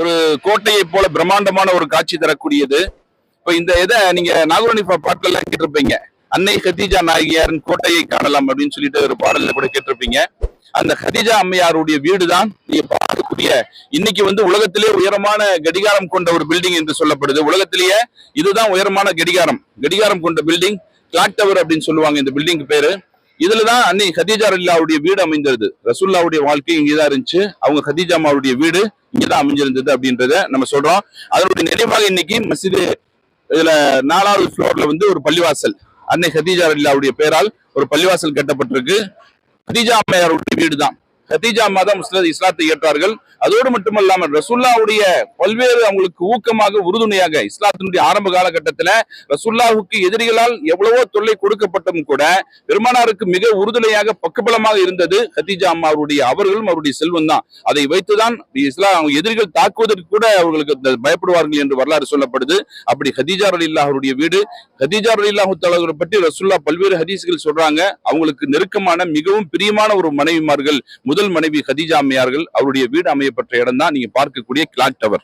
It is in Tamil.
ஒரு கோட்டையை போல பிரம்மாண்டமான ஒரு காட்சி தரக்கூடியது. இப்ப இந்த இதை நீங்க நாகூரணிஃபா பாட்டுல கேட்டிருப்பீங்க. அன்னை ஹதீஜா நாயகியாரின் கோட்டையை காணலாம் அப்படின்னு சொல்லிட்டு ஒரு பாடல்ல கூட கேட்டிருப்பீங்க. அந்த ஹதீஜா அம்மையாருடைய வீடு தான் நீங்க பார்க்கக்கூடிய. இன்னைக்கு வந்து உலகத்திலே உயரமான கடிகாரம் கொண்ட ஒரு பில்டிங் என்று சொல்லப்படுது. உலகத்திலேயே இதுதான் உயரமான கடிகாரம். கடிகாரம் கொண்ட பில்டிங் கிளாக் டவர் அப்படின்னு சொல்லுவாங்க இந்த பில்டிங் பேரு. இதுலதான் அன்னை ஹதீஜா அல்லாவுடைய வீடு அமைந்திருது ரசூல்லாவுடைய வாழ்க்கை இங்கேதான் இருந்துச்சு. அவங்க கதீஜா அம்மாவுடைய வீடு இங்கதான் அமைஞ்சிருந்தது அப்படின்றத நம்ம சொல்றோம். அதனுடைய நினைவாக இன்னைக்கு மசிது இதுல நாலாவது ஃப்ளோர்ல வந்து ஒரு பள்ளிவாசல். அன்னை ஹதீஜா அல்லாவுடைய பேரால் ஒரு பள்ளிவாசல் கட்டப்பட்டிருக்கு. ஹதீஜா அம்மையாருடைய வீடு தான் கதீஜா அம்மா இஸ்லாத்தை ஏற்றார்கள். அதோடு மட்டுமல்லாமல் ரசுல்லாவுடைய பல்வேறு அவங்களுக்கு ஊக்கமாக உறுதுணையாக இஸ்லாத்தினுடைய ஆரம்ப காலகட்டத்தில் ரசுல்லாவுக்கு எதிரிகளால் எவ்வளவோ தொல்லை கொடுக்கப்பட்டும் கூட பெருமானாருக்கு மிக உறுதுணையாக பக்கபலமாக இருந்தது கதீஜா அம்மா அவருடைய அவர்களும் அவருடைய செல்வம் தான். அதை வைத்துதான் இஸ்லாம் எதிரிகள் தாக்குவதற்கு கூட அவர்களுக்கு பயப்படுவார்கள் என்று வரலாறு சொல்லப்படுது. அப்படி ஹதீஜா அலில்லா அவருடைய வீடு ஹதீஜா அலில்லாஹு தலைவரை பற்றி ரசுல்லா பல்வேறு ஹதீஸ்கள் சொல்றாங்க. அவங்களுக்கு நெருக்கமான மிகவும் பிரியமான ஒரு மனைவிமார்கள் முதல் மனைவி ஹதீஜா அம்மையார்கள் அவருடைய வீடு அமையப்பட்ட இடம் தான் நீங்க பார்க்கக்கூடிய கிளாக் டவர்.